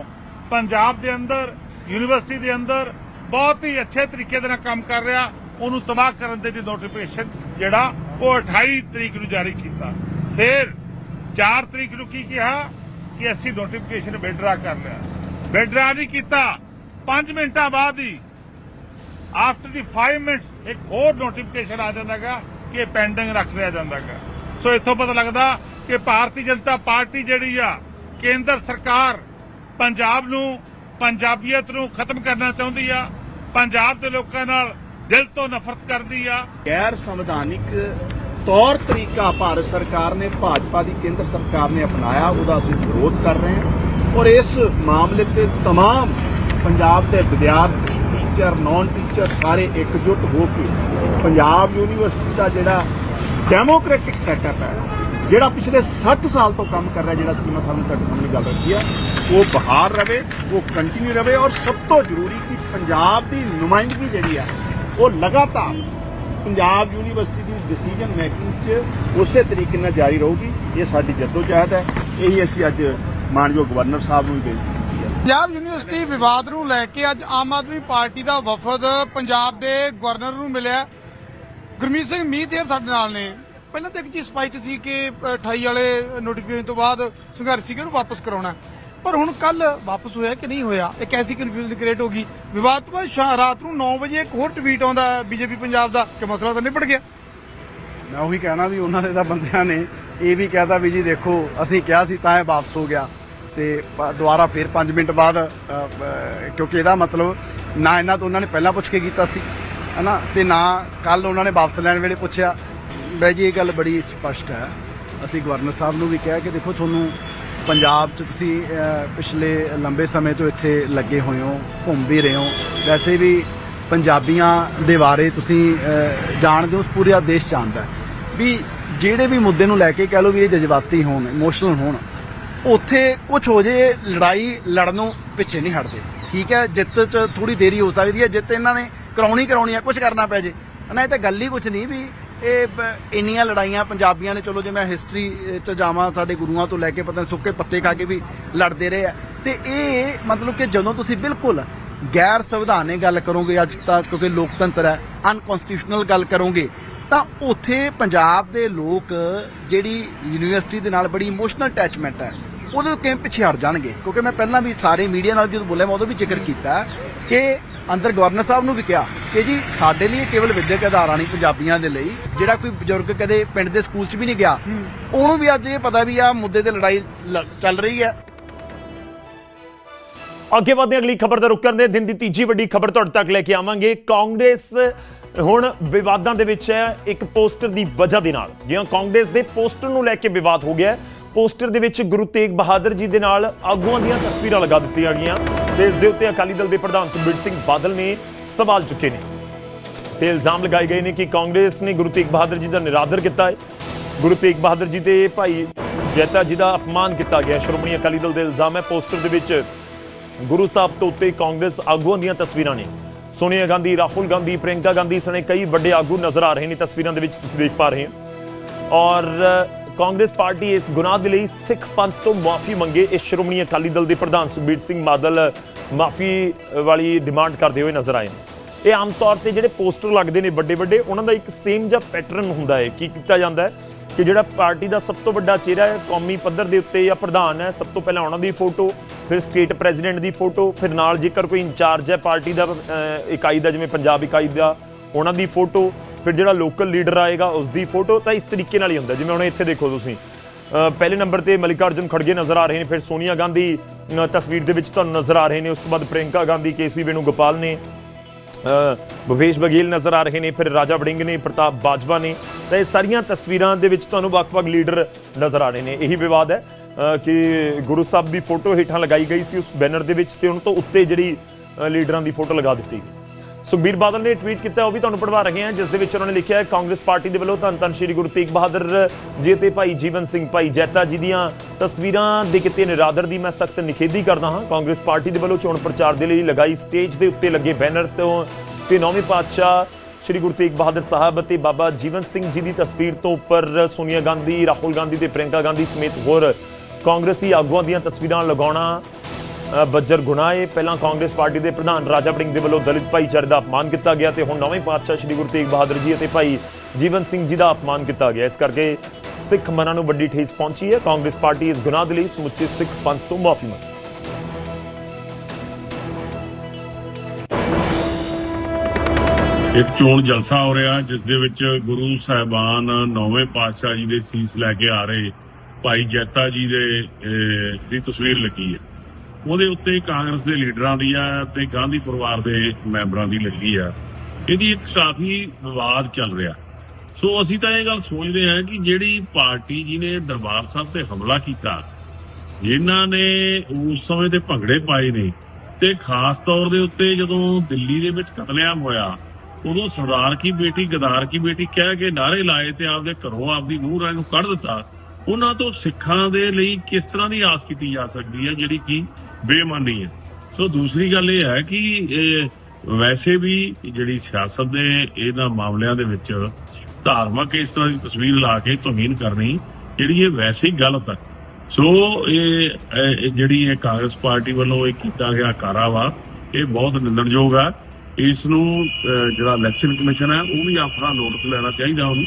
ਪੰਜਾਬ ਦੇ ਅੰਦਰ, ਯੂਨੀਵਰਸਿਟੀ ਦੇ ਅੰਦਰ ਬਹੁਤ ਹੀ ਅੱਛੇ ਤਰੀਕੇ ਦੇ ਨਾਲ ਕੰਮ ਕਰ ਰਿਹਾ, ਉਹਨੂੰ ਤਬਾਹ ਕਰਨ ਦੇ ਲਈ ਨੋਟੀਫਿਕੇਸ਼ਨ ਜਿਹੜਾ ਉਹ 28 ਤਰੀਕ ਨੂੰ ਜਾਰੀ ਕੀਤਾ। ਫਿਰ 4 ਤਰੀਕ ਨੂੰ ਕੀ ਕਿਹਾ? ਕਿ ਅਸੀਂ ਨੋਟੀਫਿਕੇਸ਼ਨ ਵਿਡਰਾ ਕਰ ਲਿਆ। ਵਿਡਰਾ ਨਹੀਂ ਕੀਤਾ। 5 ਮਿੰਟਾਂ ਬਾਅਦ ਹੀ ਆਫਟਰ ਦੀ 5 ਮਿੰਟਸ ਇੱਕ ਹੋਰ ਨੋਟੀਫਿਕੇਸ਼ਨ ਆ ਜਾਂਦਾਗਾ ਕਿ ਪੈਂਡਿੰਗ ਰੱਖ ਲਿਆ ਜਾਂਦਾਗਾ ਸੋ ਇੱਥੋਂ ਪਤਾ ਲੱਗਦਾ ਕਿ ਭਾਰਤੀ ਜਨਤਾ ਪਾਰਟੀ ਜਿਹੜੀ ਆ ਕੇਂਦਰ ਸਰਕਾਰ ਪੰਜਾਬ ਨੂੰ ਪੰਜਾਬੀਅਤ ਨੂੰ ਖਤਮ ਕਰਨਾ ਚਾਹੁੰਦੀ ਆ ਪੰਜਾਬ ਦੇ ਲੋਕਾਂ ਨਾਲ ਦਿਲ ਤੋਂ ਨਫ਼ਰਤ ਕਰਦੀ ਆ ਗੈਰ ਸੰਵਿਧਾਨਿਕ ਤੌਰ ਤਰੀਕਾ ਭਾਰਤ ਸਰਕਾਰ ਨੇ ਭਾਜਪਾ ਦੀ ਕੇਂਦਰ ਸਰਕਾਰ ਨੇ ਅਪਣਾਇਆ ਉਹਦਾ ਅਸੀਂ ਵਿਰੋਧ ਕਰ ਰਹੇ ਹਾਂ ਔਰ ਇਸ ਮਾਮਲੇ ਤੇ तमाम ਪੰਜਾਬ ਦੇ ਵਿਦਿਆਰਥੀ ਟੀਚਰ ਨਾਨ ਟੀਚਰ ਸਾਰੇ ਇਕਜੁੱਟ ਹੋ ਕੇ ਪੰਜਾਬ ਯੂਨੀਵਰਸਿਟੀ ਦਾ ਜਿਹੜਾ ਡੈਮੋਕ੍ਰੈਟਿਕ ਸੈਟਅਪ ਹੈ, ਜਿਹੜਾ ਪਿਛਲੇ 60 ਸਾਲ ਤੋਂ ਕੰਮ ਕਰ ਰਿਹਾ, ਜਿਹੜਾ ਸੀ ਮੈਂ ਤੁਹਾਨੂੰ ਤੁਹਾਡੇ ਸਾਹਮਣੇ ਗੱਲ ਰੱਖੀ ਆ ਉਹ ਬਹਾਰ ਰਵੇ, ਉਹ ਕੰਟੀਨਿਊ ਰਵੇ ਔਰ ਸਭ ਤੋਂ ਜ਼ਰੂਰੀ ਕਿ ਪੰਜਾਬ ਦੀ ਨੁਮਾਇੰਦਗੀ ਜਿਹੜੀ ਆ ਉਹ ਲਗਾਤਾਰ ਪੰਜਾਬ ਯੂਨੀਵਰਸਿਟੀ ਦੀ ਡਿਸੀਜਨ ਮੇਕਿੰਗ 'ਚ ਉਸੇ ਤਰੀਕੇ ਨਾਲ ਜਾਰੀ ਰਹੂਗੀ। ਇਹ ਸਾਡੀ ਜਦੋਜਹਿਦ ਹੈ। ਇਹੀ ਅਸੀਂ ਅੱਜ ਮਾਨਯੋਗ ਗਵਰਨਰ ਸਾਹਿਬ ਨੂੰ ਵੀ ਬੇਨਤੀ ਪੰਜਾਬ ਯੂਨੀਵਰਸਿਟੀ ਵਿਵਾਦ ਨੂੰ ਲੈ ਕੇ ਅੱਜ ਆਮ ਆਦਮੀ ਪਾਰਟੀ ਦਾ ਵਫਦ ਪੰਜਾਬ ਦੇ ਗਵਰਨਰ ਨੂੰ ਮਿਲਿਆ ਗੁਰਮੀਤ ਸਿੰਘ ਮੀਤ ਸਾਡੇ ਨਾਲ ਨੇ। ਪਹਿਲਾਂ ਤਾਂ ਇੱਕ ਚੀਜ਼ ਸਪਸ਼ਟ ਸੀ ਕਿ 28 ਵਾਲੇ ਨੋਟੀਫਿਕੇਸ਼ਨ ਤੋਂ ਬਾਅਦ ਸੰਘਰਸ਼ ਸੀ ਵਾਪਸ ਕਰਾਉਣਾ ਪਰ ਹੁਣ ਕੱਲ ਵਾਪਸ ਹੋਇਆ ਕਿ ਨਹੀਂ ਹੋਇਆ? ਇੱਕ ਐਸੀ ਕਨਫਿਊਜ਼ਨ ਕ੍ਰੀਏਟ ਹੋ ਗਈ। ਵਿਵਾਦ ਤੋਂ ਬਾਅਦ ਰਾਤ ਨੂੰ 9 ਵਜੇ ਇੱਕ ਹੋਰ ਟਵੀਟ ਆਉਂਦਾ ਬੀਜੇਪੀ ਪੰਜਾਬ ਦਾ ਕਿ ਮਸਲਾ ਤਾਂ ਨਿਪਟ ਗਿਆ। ਮੈਂ ਉਹੀ ਕਹਿਣਾ ਵੀ ਉਹਨਾਂ ਦੇ ਤਾਂ ਬੰਦਿਆਂ ਨੇ ਇਹ ਵੀ ਕਹਿਤਾ ਵੀ ਜੀ ਦੇਖੋ, ਅਸੀਂ ਕਿਹਾ ਸੀ ਤਾਂ ਇਹ ਵਾਪਸ ਹੋ ਗਿਆ। ਤੇ ਪ- ਦੁਬਾਰਾ ਫਿਰ 5 ਮਿੰਟ ਬਾਅਦ ਕਿਉਂਕਿ ਇਹਦਾ ਮਤਲਬ ਨਾ ਇਹਨਾਂ ਤੋਂ ਉਹਨਾਂ ਨੇ ਪਹਿਲਾਂ ਪੁੱਛ ਕੇ ਕੀਤਾ ਸੀ, ਹਨਾ? ਤੇ ਨਾ ਕੱਲ ਉਹਨਾਂ ਨੇ ਵਾਪਸ ਲੈਣ ਵੇਲੇ ਪੁੱਛਿਆ। ਬਈ ਜੀ, ਇਹ ਗੱਲ ਬੜੀ ਸਪਸ਼ਟ ਹੈ। ਅਸੀਂ ਗਵਰਨਰ ਸਾਹਿਬ ਨੂੰ ਵੀ ਕਿਹਾ ਕਿ ਦੇਖੋ, ਤੁਹਾਨੂੰ ਪੰਜਾਬ 'ਚ ਤੁਸੀਂ ਪਿਛਲੇ ਲੰਬੇ ਸਮੇਂ ਤੋਂ ਇੱਥੇ ਲੱਗੇ ਹੋਏ ਹੋ, ਘੁੰਮ ਵੀ ਰਹੇ ਹੋ। ਵੈਸੇ ਵੀ ਪੰਜਾਬੀਆਂ ਦੇ ਬਾਰੇ ਤੁਸੀਂ ਜਾਣਦੇ ਹੋ ਪੂਰਾ ਦੇਸ਼ ਜਾਣਦਾ ਵੀ ਜਿਹੜੇ ਵੀ ਮੁੱਦੇ ਨੂੰ ਲੈ ਕੇ ਕਹਿ ਲਓ ਵੀ ਇਹ ਜਜ਼ਬਾਤੀ ਹੋਣ ਇਮੋਸ਼ਨਲ ਹੋਣ ਉੱਥੇ ਕੁਝ ਹੋ ਜੇ, ਲੜਾਈ ਲੜਨੋਂ ਪਿੱਛੇ ਨਹੀਂ ਹਟਦੇ। ਠੀਕ ਹੈ, ਜਿੱਤ 'ਚ ਥੋੜੀ ਦੇਰੀ ਹੋ ਸਕਦੀ ਹੈ, ਜਿੱਤ ਇਹਨਾਂ ਨੇ ਕਰਾਉਣੀ ਕਰਾਉਣੀ ਹੈ ਕੁਝ ਕਰਨਾ ਪੈ ਜੇ। ਨਾ ਇਹ ਤਾਂ ਗੱਲ ਹੀ ਕੁਝ ਨਹੀਂ ਵੀ ਇਹ ਇੰਨੀਆਂ ਲੜਾਈਆਂ ਪੰਜਾਬੀਆਂ ਨੇ, ਚਲੋ ਜੇ ਮੈਂ ਹਿਸਟਰੀ 'ਚ ਜਾਵਾਂ ਸਾਡੇ ਗੁਰੂਆਂ ਤੋਂ ਲੈ ਕੇ ਪਤਾ ਨੀ ਸੁੱਕੇ ਪੱਤੇ ਖਾ ਕੇ ਵੀ ਲੜਦੇ ਰਹੇ ਆ। ਤੇ ਇਹ ਮਤਲਬ ਕਿ ਜਦੋਂ ਤੁਸੀਂ ਬਿਲਕੁਲ ਗੈਰ ਸੰਵਿਧਾਨਿਕ ਗੱਲ ਕਰੋਗੇ ਅੱਜ ਤਾਂ ਕਿਉਂਕਿ ਲੋਕਤੰਤਰ ਹੈ ਅਨਕਨਸਟੀਟਿਊਸ਼ਨਲ ਗੱਲ ਕਰੋਗੇ, ਤਾਂ ਉੱਥੇ ਪੰਜਾਬ ਦੇ ਲੋਕ ਜਿਹੜੀ ਯੂਨੀਵਰਸਿਟੀ ਦੇ ਨਾਲ ਬੜੀ ਇਮੋਸ਼ਨਲ ਅਟੈਚਮੈਂਟ ਹੈ। ਉਹਦੇ ਤੋਂ ਕਿਵੇਂ ਪਿੱਛੇ ਹਟ ਜਾਣਗੇ। ਕਿਉਂਕਿ ਮੈਂ ਪਹਿਲਾਂ ਵੀ ਸਾਰੇ ਮੀਡੀਆ ਨਾਲ ਜਦੋਂ ਬੋਲਿਆ, ਮੈਂ ਉਦੋਂ ਵੀ ਜ਼ਿਕਰ ਕੀਤਾ ਕਿ ਅੰਦਰ ਗਵਰਨਰ ਸਾਹਿਬ ਨੂੰ ਵੀ ਕਿਹਾ ਕਿ ਜੀ, ਸਾਡੇ ਲਈ ਕੇਵਲ ਵਿਦਿਅਕ ਅਧਾਰਾ ਨਹੀਂ, ਪੰਜਾਬੀਆਂ ਦੇ ਲਈ। ਜਿਹੜਾ ਕੋਈ ਬਜ਼ੁਰਗ ਕਦੇ ਪਿੰਡ ਦੇ ਸਕੂਲ 'ਚ ਵੀ ਨਹੀਂ ਗਿਆ, ਉਹਨੂੰ ਵੀ ਅੱਜ ਇਹ ਪਤਾ ਵੀ ਆ, ਮੁੱਦੇ ਤੇ ਲੜਾਈ ਲ- ਚੱਲ ਰਹੀ ਹੈ। ਅੱਗੇ ਵਧਦੇ ਅਗਲੀ ਖਬਰ ਦਾ ਰੁਕ ਕਰਦੇ ਦਿਨ ਦੀ ਤੀਜੀ ਵੱਡੀ ਖਬਰ ਤੁਹਾਡੇ ਤੱਕ ਲੈ ਕੇ ਆਵਾਂਗੇ। ਕਾਂਗਰਸ ਹੁਣ ਵਿਵਾਦਾਂ ਦੇ ਵਿੱਚ ਹੈ, ਇੱਕ ਪੋਸਟਰ ਦੀ ਵਜ੍ਹਾ ਦੇ ਨਾਲ। ਜਿਵੇਂ ਕਾਂਗਰਸ ਦੇ ਪੋਸਟਰ ਨੂੰ ਲੈ ਕੇ ਵਿਵਾਦ ਹੋ ਗਿਆ ਹੈ। ਪੋਸਟਰ ਦੇ ਵਿੱਚ ਗੁਰੂ ਤੇਗ ਬਹਾਦਰ ਜੀ ਦੇ ਨਾਲ ਆਗੂਆਂ ਦੀਆਂ ਤਸਵੀਰਾਂ ਲਗਾ ਦਿੱਤੀਆਂ ਗਈਆਂ। ਤੇ ਇਸ ਦੇ ਉੱਤੇ ਅਕਾਲੀ ਦਲ ਦੇ ਪ੍ਰਧਾਨ ਸੁਖਬੀਰ ਸਿੰਘ ਬਾਦਲ ਨੇ ਸਵਾਲ ਚੁੱਕੇ ਨੇ। ਤੇ ਇਲਜ਼ਾਮ ਲਗਾਏ ਗਏ ਨੇ ਕਿ ਕਾਂਗਰਸ ਨੇ ਗੁਰੂ ਤੇਗ ਬਹਾਦਰ ਜੀ ਦਾ ਨਿਰਾਦਰ ਕੀਤਾ ਹੈ। ਗੁਰੂ ਤੇਗ ਬਹਾਦਰ ਜੀ ਦੇ ਭਾਈ ਜੈਤਾ ਜੀ ਦਾ ਅਪਮਾਨ ਕੀਤਾ ਗਿਆ। ਸ਼੍ਰੋਮਣੀ ਅਕਾਲੀ ਦਲ ਦੇ ਇਲਜ਼ਾਮ ਹੈ। ਪੋਸਟਰ ਦੇ ਵਿੱਚ ਗੁਰੂ ਸਾਹਿਬ ਤੋਂ ਉੱਤੇ ਕਾਂਗਰਸ ਆਗੂਆਂ ਦੀਆਂ ਤਸਵੀਰਾਂ ਨੇ। ਸੋਨੀਆ ਗਾਂਧੀ, ਰਾਹੁਲ ਗਾਂਧੀ, ਪ੍ਰਿਯੰਕਾ ਗਾਂਧੀ ਸਣੇ ਕਈ ਵੱਡੇ ਆਗੂ ਨਜ਼ਰ ਆ ਰਹੇ ਨੇ। ਤਸਵੀਰਾਂ ਦੇ ਵਿੱਚ ਤੁਸੀਂ ਦੇਖ ਪਾ ਰਹੇ ਹੋ। ਔਰ ਕਾਂਗਰਸ ਪਾਰਟੀ ਇਸ ਗੁਨਾਹ ਦੇ ਲਈ ਸਿੱਖ ਪੰਥ ਤੋਂ ਮਾਫੀ ਮੰਗੇ। ਇਸ ਸ਼੍ਰੋਮਣੀ ਅਕਾਲੀ ਦਲ ਦੇ ਪ੍ਰਧਾਨ ਸੁਖਬੀਰ ਸਿੰਘ ਬਾਦਲ ਮਾਫੀ ਵਾਲੀ ਡਿਮਾਂਡ ਕਰਦੇ ਹੋਏ ਨਜ਼ਰ ਆਏ ਨੇ। ਇਹ ਆਮ ਤੌਰ ਤੇ ਜਿਹੜੇ ਪੋਸਟਰ ਲੱਗਦੇ ਨੇ ਵੱਡੇ ਵੱਡੇ ਉਹਨਾਂ ਦਾ ਇੱਕ ਸੇਮ ਜਿਹਾ ਪੈਟਰਨ ਹੁੰਦਾ ਹੈ। ਕੀ ਕੀਤਾ ਜਾਂਦਾ ਹੈ ਕਿ ਜਿਹੜਾ ਪਾਰਟੀ ਦਾ ਸਭ ਤੋਂ ਵੱਡਾ ਚਿਹਰਾ ਹੈ, ਕੌਮੀ ਪੱਧਰ ਦੇ ਉੱਤੇ ਜਾਂ ਪ੍ਰਧਾਨ ਹੈ, ਸਭ ਤੋਂ ਪਹਿਲਾਂ ਉਹਨਾਂ ਦੀ ਫੋਟੋ, ਫਿਰ ਸਟੇਟ ਪ੍ਰੈਜ਼ੀਡੈਂਟ ਦੀ ਫੋਟੋ, ਫਿਰ ਨਾਲ ਜੇਕਰ ਕੋਈ ਇੰਚਾਰਜ ਹੈ ਪਾਰਟੀ ਦਾ ਇਕਾਈ ਦਾ, ਜਿਵੇਂ ਪੰਜਾਬ ਇਕਾਈ ਦਾ, ਉਹਨਾਂ ਦੀ ਫੋਟੋ ਫਿਰ ਜਿਹੜਾ ਲੋਕਲ ਲੀਡਰ ਆਏਗਾ ਉਸ ਦੀ ਫੋਟੋ ਤਾਂ ਇਸ ਤਰੀਕੇ ਨਾਲ ਹੀ ਹੁੰਦਾ ਜਿਵੇਂ ਹੁਣ ਇੱਥੇ ਦੇਖੋ ਤੁਸੀਂ। ਪਹਿਲੇ ਨੰਬਰ ਤੇ ਮਲਿਕਾਰਜੁਨ ਖੜਗੇ ਨਜ਼ਰ ਆ ਰਹੇ ਨੇ ਫਿਰ ਸੋਨੀਆ ਗਾਂਧੀ ਤਸਵੀਰ ਦੇ ਵਿੱਚ ਤੁਹਾਨੂੰ ਨਜ਼ਰ ਆ ਰਹੇ ਨੇ ਉਸ ਤੋਂ ਬਾਅਦ ਪ੍ਰਿਯੰਕਾ ਗਾਂਧੀ ਕੇਸੀ ਵੇਣੂਗੋਪਾਲ ਨੇ। ਅ, ਭੁਪੇਸ਼ ਬਘੇਲ ਨਜ਼ਰ ਆ ਰਹੇ ਨੇ ਫਿਰ ਰਾਜਾ ਵੜਿੰਗ ਨੇ ਪ੍ਰਤਾਪ ਬਾਜਵਾ ਨੇ। ਤਾਂ ਇਹ ਸਾਰੀਆਂ ਤਸਵੀਰਾਂ ਦੇ ਵਿੱਚ ਤੁਹਾਨੂੰ ਵੱਖ-ਵੱਖ ਲੀਡਰ ਨਜ਼ਰ ਆ ਰਹੇ ਨੇ। ਇਹੀ ਵਿਵਾਦ ਹੈ ਕਿ ਗੁਰੂ ਸਾਹਿਬ ਦੀ ਫੋਟੋ ਹੇਠਾਂ ਲਗਾਈ ਗਈ ਸੀ ਉਸ ਬੈਨਰ ਦੇ ਵਿੱਚ ਤੇ ਉਹਨਾਂ ਤੋਂ ਉੱਤੇ ਜਿਹੜੀ ਲੀਡਰਾਂ ਦੀ ਫੋਟੋ ਲਗਾ ਦਿੱਤੀ ਗਈ। ਸੁਖਬੀਰ ਬਾਦਲ ਨੇ ਟਵੀਟ ਕੀਤਾ, ਉਹ ਵੀ ਤੁਹਾਨੂੰ ਪੜਵਾ ਰਹੇ ਹਾਂ, ਜਿਸ ਦੇ ਵਿੱਚ ਉਹਨਾਂ ਨੇ ਲਿਖਿਆ ਹੈ, ਕਾਂਗਰਸ ਪਾਰਟੀ ਦੇ ਵੱਲੋਂ ਧੰਨ ਧੰਨ ਸ਼੍ਰੀ ਗੁਰੂ ਤੇਗ ਬਹਾਦਰ ਜੀ ਤੇ ਭਾਈ ਜੀਵਨ ਸਿੰਘ, ਭਾਈ ਜੈਤਾ ਜੀ ਦੀਆਂ ਤਸਵੀਰਾਂ ਦੇ ਕਿਤੇ ਨਿਰਾਦਰ ਦੀ ਮੈਂ ਸਖਤ ਨਿਖੇਧੀ ਕਰਦਾ ਹਾਂ। ਕਾਂਗਰਸ ਪਾਰਟੀ ਦੇ ਵੱਲੋਂ ਚੋਣ ਪ੍ਰਚਾਰ ਦੇ ਲਈ ਲਗਾਈ ਸਟੇਜ ਦੇ ਉੱਤੇ ਲੱਗੇ ਬੈਨਰ ਤੋਂ ਤੇ ਨੌਵੇਂ ਪਾਤਸ਼ਾਹ ਸ਼੍ਰੀ ਗੁਰੂ ਤੇਗ ਬਹਾਦਰ ਸਾਹਿਬ ਅਤੇ ਬਾਬਾ ਜੀਵਨ ਸਿੰਘ ਜੀ ਦੀ ਤਸਵੀਰ ਤੋਂ ਉੱਪਰ ਸੋਨੀਆ ਗਾਂਧੀ, ਰਾਹੁਲ ਗਾਂਧੀ ਤੇ ਪ੍ਰਿਯੰਕਾ ਗਾਂਧੀ ਸਮੇਤ ਹੋਰ ਕਾਂਗਰਸੀ ਆਗੂਆਂ ਦੀਆਂ ਤਸਵੀਰਾਂ ਲਗਾਉਣਾ ਬੱਜਰ ਗੁਨਾਹ ਪਹਿਲਾਂ ਕਾਂਗਰਸ ਪਾਰਟੀ ਦੇ ਪ੍ਰਧਾਨ ਰਾਜਾ ਵੜਿੰਗ ਦੇ ਵੱਲੋਂ ਦਲਿਤ ਭਾਈਚਾਰੇ ਦਾ ਅਪਮਾਨ ਕੀਤਾ ਗਿਆ ਤੇ ਹੁਣ ਨਵੇਂ ਪਾਤਸ਼ਾਹ ਸ੍ਰੀ ਗੁਰੂ ਤੇਗ ਬਹਾਦਰ ਜੀ ਅਤੇ ਭਾਈ ਜੀਵਨ ਸਿੰਘ ਜੀ ਦਾ ਅਪਮਾਨ ਕੀਤਾ ਗਿਆ। ਇਸ ਕਰਕੇ ਸਿੱਖ ਮਨਾਂ ਨੂੰ ਵੱਡੀ ਠੇਸ ਪਹੁੰਚੀ ਹੈ। ਕਾਂਗਰਸ ਪਾਰਟੀ ਇਸ ਗੁਨਾਹ ਦੇ ਲਈ ਸਮੁੱਚੇ ਸਿੱਖ ਪੰਥ ਤੋਂ ਮਾਫੀ ਮੰਗੀ ਇੱਕ ਚੋਣ ਜਲਸਾ ਹੋ ਰਿਹਾ, ਜਿਸ ਦੇ ਵਿੱਚ ਗੁਰੂ ਸਾਹਿਬਾਨ ਨੌਵੇਂ ਪਾਤਸ਼ਾਹ ਜੀ ਦੇ ਸੀਸ ਲੈ ਕੇ ਆ ਰਹੇ। ਭਾਈ ਜੈਤਾ ਜੀ ਦੇ ਦੀ ਤਸਵੀਰ ਲੱਗੀ ਹੈ। ਉਹਦੇ ਉੱਤੇ ਕਾਂਗਰਸ ਦੇ ਲੀਡਰਾਂ ਦੀ ਆ ਤੇ ਗਾਂਧੀ ਪਰਿਵਾਰ ਦੇ ਮੈਂਬਰਾਂ ਦੀ ਲੱਗੀ ਆ। ਇਹਦੀ ਇੱਕ ਕਾਫੀ ਵਿਵਾਦ ਚੱਲ ਰਿਹਾ। ਸੋ ਅਸੀਂ ਤਾਂ ਇਹ ਗੱਲ ਸੋਚਦੇ ਹਾਂ ਕਿ ਜਿਹੜੀ ਪਾਰਟੀ ਜਿਹਨੇ ਦਰਬਾਰ ਸਾਹਿਬ ਤੇ ਹਮਲਾ ਕੀਤਾ ਜਿਨ੍ਹਾਂ ਨੇ ਉਸ ਸਮੇਂ ਤੇ ਭੰਗੜੇ ਪਾਏ ਨੇ ਤੇ ਖਾਸ ਤੌਰ ਦੇ ਉੱਤੇ ਜਦੋਂ ਦਿੱਲੀ ਦੇ ਵਿੱਚ ਕਤਲੇਆਮ ਹੋਇਆ, ਉਦੋਂ ਸਰਦਾਰ ਕੀ ਬੇਟੀ, ਗਦਾਰ ਕੀ ਬੇਟੀ ਕਹਿ ਕੇ ਨਾਰੇ ਲਾਏ ਤੇ ਆਪਦੇ ਘਰੋਂ ਆਪਦੀ ਨੂੰਹ ਰਾਣੀ ਨੂੰ ਕੱਢ ਦਿੱਤਾ, ਉਹਨਾਂ ਤੋਂ ਸਿੱਖਾਂ ਦੇ ਲਈ ਕਿਸ ਤਰ੍ਹਾਂ ਦੀ ਆਸ ਕੀਤੀ ਜਾ ਸਕਦੀ ਹੈ ਜਿਹੜੀ ਕਿ ਬੇਮਾਨੀ ਹੈ। ਸੋ ਦੂਸਰੀ ਗੱਲ ਇਹ ਹੈ ਕਿ ਵੈਸੇ ਵੀ ਜਿਹੜੀ ਸਿਆਸਤ ਦੇ ਇਹਨਾਂ ਮਾਮਲਿਆਂ ਦੇ ਵਿੱਚ ਧਾਰਮਿਕ ਇਸ ਤਰ੍ਹਾਂ ਦੀ ਤਸਵੀਰ ਲਾ ਕੇ ਤੋਹੀਨ ਕਰਨੀ, ਜਿਹੜੀ ਇਹ ਵੈਸੇ ਹੀ ਗਲਤ ਹੈ। ਸੋ ਇਹ ਜਿਹੜੀ ਇਹ ਕਾਂਗਰਸ ਪਾਰਟੀ ਵੱਲੋਂ ਇਹ ਕੀਤਾ ਗਿਆ ਕਾਰਾ ਵਾ, ਇਹ ਬਹੁਤ ਨਿੰਦਣਯੋਗ ਆ ਇਸ ਨੂੰ ਜਿਹੜਾ ਇਲੈਕਸ਼ਨ ਕਮਿਸ਼ਨ ਹੈ, ਉਹ ਵੀ ਆਪਣਾ ਨੋਟਿਸ ਲੈਣਾ ਚਾਹੀਦਾ ਉਹਨੂੰ।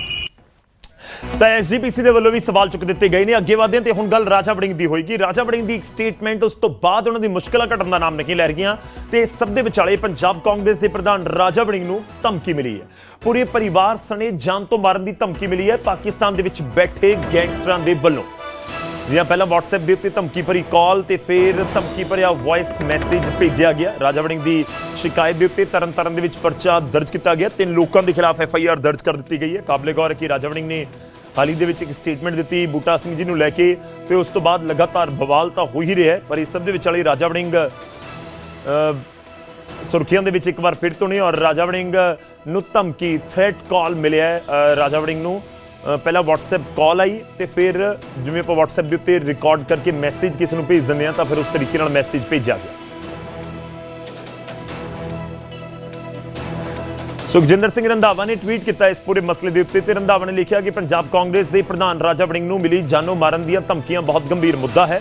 ਤਾਂ ਐਸਜੀਪੀਸੀ ਦੇ ਵੱਲੋਂ ਵੀ ਸਵਾਲ ਚੁੱਕ ਦਿੱਤੇ ਗਏ ਨੇ। ਅੱਗੇ ਵਧਦੇ ਤੇ ਹੁਣ ਗੱਲ ਰਾਜਾ ਵੜਿੰਗ ਦੀ ਹੋਏਗੀ। ਰਾਜਾ ਵੜਿੰਗ ਦੀ ਇੱਕ ਸਟੇਟਮੈਂਟ ਉਸ ਤੋਂ ਬਾਅਦ ਉਹਨਾਂ ਦੀ ਮੁਸ਼ਕਲਾਂ ਘਟਣ ਦਾ ਨਾਮ ਨਹੀਂ ਲੈ ਰਹੀਆਂ। ਤੇ ਸਭ ਦੇ ਵਿਚਾਲੇ ਪੰਜਾਬ ਕਾਂਗਰਸ ਦੇ ਪ੍ਰਧਾਨ ਰਾਜਾ ਵੜਿੰਗ ਨੂੰ ਧਮਕੀ ਮਿਲੀ ਹੈ। ਪੂਰੇ ਪਰਿਵਾਰ ਸਣੇ ਜਾਨ ਤੋਂ ਮਾਰਨ ਦੀ ਧਮਕੀ ਮਿਲੀ ਹੈ। ਪਾਕਿਸਤਾਨ ਦੇ ਵਿੱਚ ਬੈਠੇ ਗੈਂਗਸਟਰਾਂ ਦੇ ਵੱਲੋਂ। ਜਾਂ ਪਹਿਲਾਂ WhatsApp ਦੇ ਉੱਤੇ ਧਮਕੀ ਭਰੀ ਕਾਲ ਤੇ ਫਿਰ ਧਮਕੀ ਭਰਿਆ ਵੌਇਸ ਮੈਸੇਜ ਭੇਜਿਆ ਗਿਆ। ਰਾਜਾ ਵੜਿੰਗ ਦੀ ਸ਼ਿਕਾਇਤ ਦੇ ਉੱਤੇ ਤਰਨਤਾਰਨ ਦੇ ਵਿੱਚ ਪਰਚਾ ਦਰਜ ਕੀਤਾ ਗਿਆ। ਤਿੰਨ ਲੋਕਾਂ ਦੇ ਖਿਲਾਫ ਐਫ ਆਈ ਆਰ ਦਰਜ ਕਰ ਦਿੱਤੀ ਗਈ ਹੈ। ਕਾਬਲੇ ਗੌਰ ਹੈ ਕਿ ਰਾਜਾ ਵੜਿੰਗ ਨੇ ਹਾਲ ਹੀ ਦੇ ਵਿੱਚ ਇੱਕ ਸਟੇਟਮੈਂਟ ਦਿੱਤੀ। ਬੂਟਾ ਸਿੰਘ ਜੀ ਨੂੰ ਲੈ ਕੇ ਤੇ ਉਸ ਤੋਂ ਬਾਅਦ ਲਗਾਤਾਰ ਬਵਾਲ ਤਾਂ ਹੋ ਹੀ ਰਿਹਾ ਪਰ ਇਸ ਸਭ ਦੇ ਵਿਚਾਲੇ ਰਾਜਾ ਵੜਿੰਗ ਸੁਰਖੀਆਂ ਦੇ ਵਿੱਚ ਇੱਕ ਵਾਰ ਫਿਰ ਤੋਂ ਨਹੀਂ ਔਰ ਰਾਜਾ ਵੜਿੰਗ ਨੂੰ ਧਮਕੀ ਥ੍ਰੈਟ ਕਾਲ ਮਿਲਿਆ ਰਾਜਾ ਵੜਿੰਗ ਨੂੰ। ਪਹਿਲਾਂ WhatsApp ਕਾਲ ਆਈ ਤੇ ਫਿਰ ਜਿਵੇਂ ਆਪਾਂ WhatsApp ਦੇ ਉੱਤੇ ਰਿਕਾਰਡ ਕਰਕੇ ਮੈਸੇਜ ਕਿਸੇ ਨੂੰ ਭੇਜ ਦਿੰਦੇ ਆ ਤਾਂ ਫਿਰ ਉਸ ਤਰੀਕੇ ਨਾਲ ਮੈਸੇਜ ਭੇਜਿਆ ਗਿਆ। ਸੁਖਜਿੰਦਰ ਸਿੰਘ ਰੰਧਾਵਾ ਨੇ ਟਵੀਟ ਕੀਤਾ ਇਸ ਪੂਰੇ ਮਸਲੇ ਦੇ ਉੱਤੇ ਤੇ ਰੰਧਾਵਾ ਨੇ ਲਿਖਿਆ ਕਿ ਪੰਜਾਬ ਕਾਂਗਰਸ ਦੇ ਪ੍ਰਧਾਨ ਰਾਜਾ ਵੜਿੰਗ ਨੂੰ ਮਿਲੀ ਜਾਨੋਂ ਮਾਰਨ ਦੀਆਂ ਧਮਕੀਆਂ ਬਹੁਤ ਗੰਭੀਰ ਮੁੱਦਾ ਹੈ।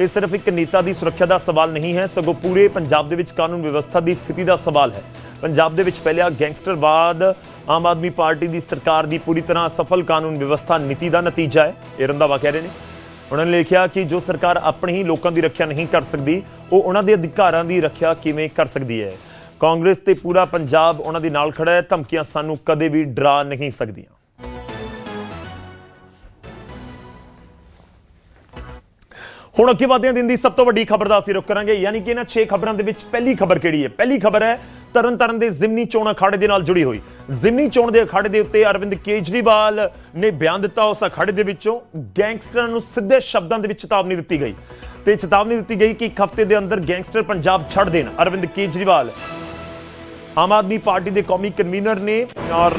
ਇਹ ਸਿਰਫ ਇੱਕ ਨੇਤਾ ਦੀ ਸੁਰੱਖਿਆ ਦਾ ਸਵਾਲ ਨਹੀਂ ਹੈ, ਸਗੋਂ ਪੂਰੇ ਪੰਜਾਬ ਦੇ ਵਿੱਚ ਕਾਨੂੰਨ ਵਿਵਸਥਾ ਦੀ ਸਥਿਤੀ ਦਾ ਸਵਾਲ ਹੈ। ਪੰਜਾਬ ਦੇ ਵਿੱਚ ਫੈਲਿਆ ਗੈਂਗਸਟਰਵਾਦ ਆਮ ਆਦਮੀ ਪਾਰਟੀ ਦੀ ਸਰਕਾਰ ਦੀ ਪੂਰੀ ਤਰ੍ਹਾਂ ਸਫਲ ਕਾਨੂੰਨ ਵਿਵਸਥਾ ਨੀਤੀ ਦਾ ਨਤੀਜਾ ਹੈ, ਇਹ ਰੰਧਾਵਾ ਕਹਿ ਰਹੇ ਨੇ। ਉਹਨਾਂ ਨੇ ਲਿਖਿਆ ਕਿ ਜੋ ਸਰਕਾਰ ਆਪਣੇ ਹੀ ਲੋਕਾਂ ਦੀ ਰੱਖਿਆ ਨਹੀਂ ਕਰ ਸਕਦੀ, ਉਹ ਉਹਨਾਂ ਦੇ ਅਧਿਕਾਰਾਂ ਦੀ ਰੱਖਿਆ ਕਿਵੇਂ ਕਰ ਸਕਦੀ ਹੈ? ਕਾਂਗਰਸ ਤੇ ਪੂਰਾ ਪੰਜਾਬ ਉਹਨਾਂ ਦੇ ਨਾਲ ਖੜਾ ਹੈ, ਧਮਕੀਆਂ ਸਾਨੂੰ ਕਦੇ ਵੀ ਡਰਾ ਨਹੀਂ ਸਕਦੀਆਂ। ਹੁਣ ਅੱਗੇ ਵਧਦੇ ਹਾਂ ਦਿਨ ਦੀ ਸਭ ਤੋਂ ਵੱਡੀ ਖਬਰ ਦਾ ਅਸੀਂ ਰੁਕ ਕਰਾਂਗੇ, ਯਾਨੀ ਕਿ ਇਹਨਾਂ 6 ਖਬਰਾਂ ਦੇ ਵਿੱਚ ਪਹਿਲੀ ਖਬਰ ਕਿਹੜੀ ਹੈ? ਪਹਿਲੀ ਖਬਰ ਹੈ ਤਰਨਤਾਰਨ ਦੇ ਜ਼ਿਮਨੀ ਚੋਣ ਅਖਾੜੇ ਦੇ ਨਾਲ ਜੁੜੀ ਹੋਈ। ਜ਼ਿਮਨੀ ਚੋਣ ਦੇ ਅਖਾੜੇ ਦੇ ਉੱਤੇ ਅਰਵਿੰਦ ਕੇਜਰੀਵਾਲ ਨੇ ਬਿਆਨ ਦਿੱਤਾ। ਉਸ ਅਖਾੜੇ ਦੇ ਵਿੱਚੋਂ ਗੈਂਗਸਟਰਾਂ ਨੂੰ ਸਿੱਧੇ ਸ਼ਬਦਾਂ ਦੇ ਵਿੱਚ ਚੇਤਾਵਨੀ ਦਿੱਤੀ ਗਈ। ਤੇ ਚੇਤਾਵਨੀ ਦਿੱਤੀ ਗਈ ਕਿ ਇੱਕ ਹਫ਼ਤੇ ਦੇ ਅੰਦਰ ਗੈਂਗਸਟਰ ਪੰਜਾਬ ਛੱਡ ਦੇਣ। ਅਰਵਿੰਦ ਕੇਜਰੀਵਾਲ। ਆਮ ਆਦਮੀ ਪਾਰਟੀ ਦੇ ਕੌਮੀ ਕਨਵੀਨਰ ਨੇ ਔਰ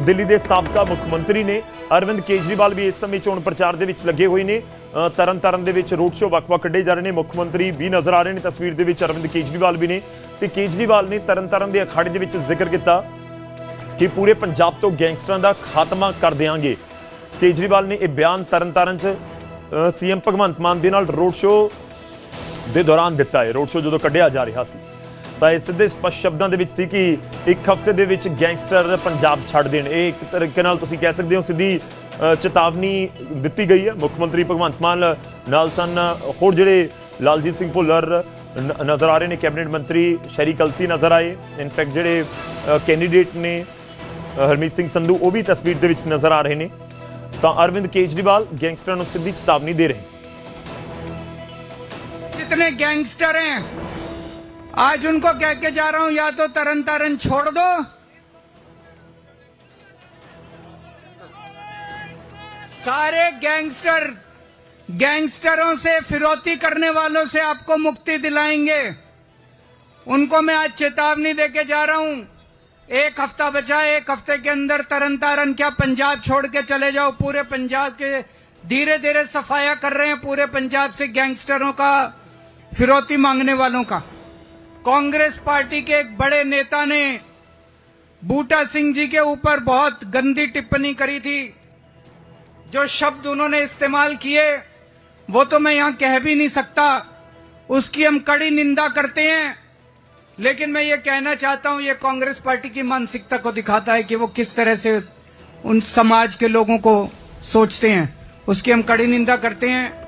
ਦਿੱਲੀ ਦੇ ਸਾਬਕਾ ਮੁੱਖ ਮੰਤਰੀ ਨੇ। ਅਰਵਿੰਦ ਕੇਜਰੀਵਾਲ ਵੀ ਇਸ ਸਮੇਂ ਚੋਣ ਪ੍ਰਚਾਰ ਦੇ ਵਿੱਚ ਲੱਗੇ ਹੋਏ ਨੇ। ਅ, ਤਰਨ ਤਾਰਨ ਦੇ ਵਿੱਚ ਰੋਡ ਸ਼ੋਅ ਵੱਖ-ਵੱਖ ਕੱਢੇ ਜਾ ਰਹੇ ਨੇ। ਮੁੱਖ ਮੰਤਰੀ ਵੀ ਨਜ਼ਰ ਆ ਰਹੇ ਨੇ। ਤਸਵੀਰ ਦੇ ਵਿੱਚ ਅਰਵਿੰਦ ਕੇਜਰੀਵਾਲ ਵੀ ਨੇ। ਤੇ ਕੇਜਰੀਵਾਲ ਨੇ ਤਰਨਤਾਰਨ ਦੇ ਅਖਾੜੇ ਦੇ ਵਿੱਚ ਜ਼ਿਕਰ ਕੀਤਾ ਕਿ ਪੂਰੇ ਪੰਜਾਬ ਤੋਂ ਗੈਂਗਸਟਰਾਂ ਦਾ ਖਾਤਮਾ ਕਰ ਦੇਵਾਂਗੇ ਕੇਜਰੀਵਾਲ ਨੇ ਇਹ ਬਿਆਨ ਤਰਨਤਾਰਨ 'ਚ ਸੀਐਮ ਭਗਵੰਤ ਮਾਨ ਦੇ ਨਾਲ ਰੋਡ ਸ਼ੋਅ ਦੇ ਦੌਰਾਨ ਦਿੱਤਾ ਹੈ। ਰੋਡ ਸ਼ੋਅ ਜਦੋਂ ਕੱਢਿਆ ਜਾ ਰਿਹਾ ਸੀ, ਤਾਂ ਇਹ ਸਿੱਧੇ ਸਪਸ਼ਟ ਸ਼ਬਦਾਂ ਦੇ ਵਿੱਚ ਸੀ ਕਿ ਇੱਕ ਹਫ਼ਤੇ ਦੇ ਵਿੱਚ ਗੈਂਗਸਟਰ ਪੰਜਾਬ ਛੱਡ ਦੇਣ। ਇਹ ਇੱਕ ਤਰੀਕੇ ਨਾਲ ਤੁਸੀਂ ਕਹਿ ਸਕਦੇ ਹੋ ਸਿੱਧੀ ਚੇਤਾਵਨੀ ਦਿੱਤੀ ਗਈ ਹੈ। ਮੁੱਖ ਮੰਤਰੀ ਭਗਵੰਤ ਮਾਨ ਨਾਲ ਸਨ। ਹੋਰ ਜਿਹੜੇ ਲਾਲਜੀਤ ਸਿੰਘ ਭੁੱਲਰ ਨਜ਼ਰ ਆ ਰਹੇ ਨੇ ਕੈਬਨਿਟ ਮੰਤਰੀ ਸ਼ਰੀ ਕਲਸੀ ਨਜ਼ਰ ਆਏ ਇਨਫੈਕਟ ਜਿਹੜੇ ਕੈਂਡੀਡੇਟ ਨੇ ਅ, ਹਰਮੀਤ ਸਿੰਘ ਸੰਧੂ ਉਹ ਵੀ ਤਸਵੀਰ ਦੇ ਵਿੱਚ ਨਜ਼ਰ ਆ ਰਹੇ ਨੇ ਤਾਂ ਅਰਵਿੰਦ ਕੇਜਰੀਵਾਲ ਗੈਂਗਸਟਰਾਂ ਨੂੰ ਸਿੱਧੀ ਚੇਤਾਵਨੀ ਦੇ ਰਹੇ जितने गैंगस्टर हैं आज उनको कह के जा रहा हूं या तो तरन तारन छोड़ दो सारे गैंगस्टर गैंगस्टरों से फिरौती करने वालों से आपको मुक्ति दिलाएँगे। उनको मैं आज चेतावनी देके जा रहा हूँ। एक हफ़्ता बचा, एक हफ़्ते के अंदर तरन तारन क्या पंजाब छोड़ के चले जाओ? पूरे पंजाब के धीरे धीरे सफाया कर रहे हैं पूरे पंजाब से गैंगस्टरों का, फिरौती मांगने वालों का। कांग्रेस पार्टी के एक बड़े नेता ने बूटा सिंह जी के ऊपर बहुत गंदी टिप्पणी करी थी, जो शब्द उन्होंने इस्तेमाल किए। वो तो मैं यहाँ कह भी नहीं सकता। उसकी हम कड़ी निंदा करते हैं। लेकिन मैं ये कहना चाहता हूँ, ये कांग्रेस पार्टी की मानसिकता को दिखाता है कि वो किस तरह से उन समाज के लोगों को सोचते हैं। उसकी हम कड़ी निंदा करते हैं।